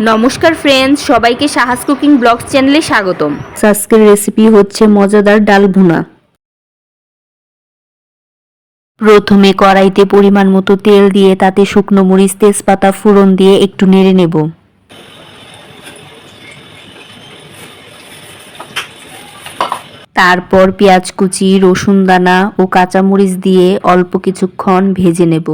নমস্কার ফ্রেন্ডস সবাইকে সাহাস cooking blog চ্যানেলে স্বাগতম। আজকের রেসিপি হচ্ছে মজাদার ডাল ভুনা। প্রথমে কড়াইতে পরিমাণ মতো তেল দিয়ে তাতে শুকনো মরিচ, তেজপাতা, ফোড়ন দিয়ে একটু নেড়ে নেব। তারপর পেঁয়াজ কুচি, রসুন দানা ও কাঁচামরিচ দিয়ে অল্প কিছুক্ষণ ভেজে নেব।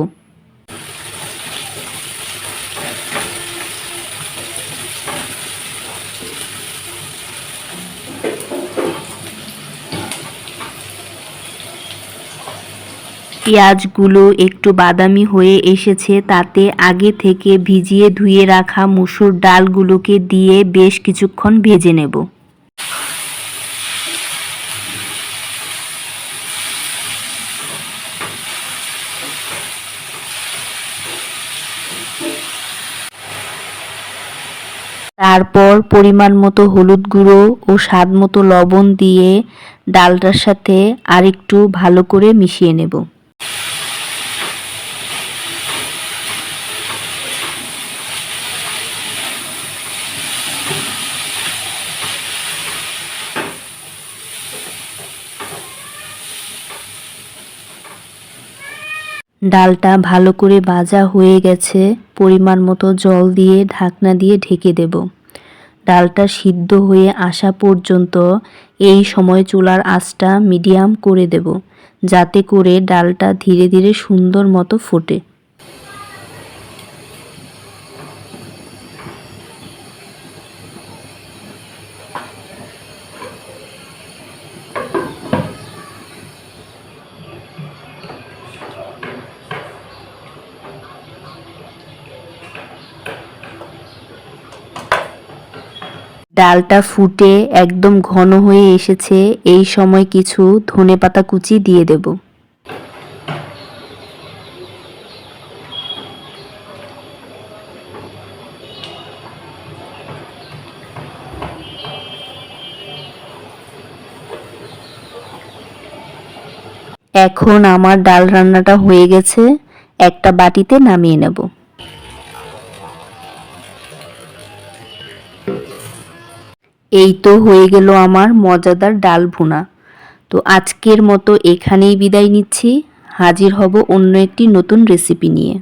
পেঁয়াজগুলো একটু বাদামি হয়ে এসেছে, তাতে আগে থেকে ভিজিয়ে ধুয়ে রাখা মুসুর ডালগুলোকে দিয়ে বেশ কিছুক্ষণ ভেজে নেব। তারপর পরিমাণ মতো হলুদ গুঁড়ো ও স্বাদ মতো লবণ দিয়ে ডালটার সাথে আরেকটু ভালো করে মিশিয়ে নেব। ডালটা ভালো করে ভাজা হয়ে গেছে, পরিমাণ মতো জল দিয়ে ঢাকনা দিয়ে ঢেকে দেব। ডালটা সিদ্ধ হয়ে আসা পর্যন্ত এই সময় চুলার আঁচটা মিডিয়াম করে দেব, যাতে করে ডালটা ধীরে ধীরে সুন্দর মতো ফোটে। ডালটা ফুটে একদম ঘন হয়ে এসেছে, এই সময় কিছু ধনেপাতা কুচি দিয়ে দেব। এখন আমার ডাল রান্নাটা হয়ে গেছে, একটা বাটিতে নামিয়ে নেব। এই তো হয়ে গেল আমার মজাদার ডাল ভুনা। তো আজকের মতো এখানেই বিদায় নিচ্ছি। হাজির হব অন্য একটি নতুন রেসিপি নিয়ে।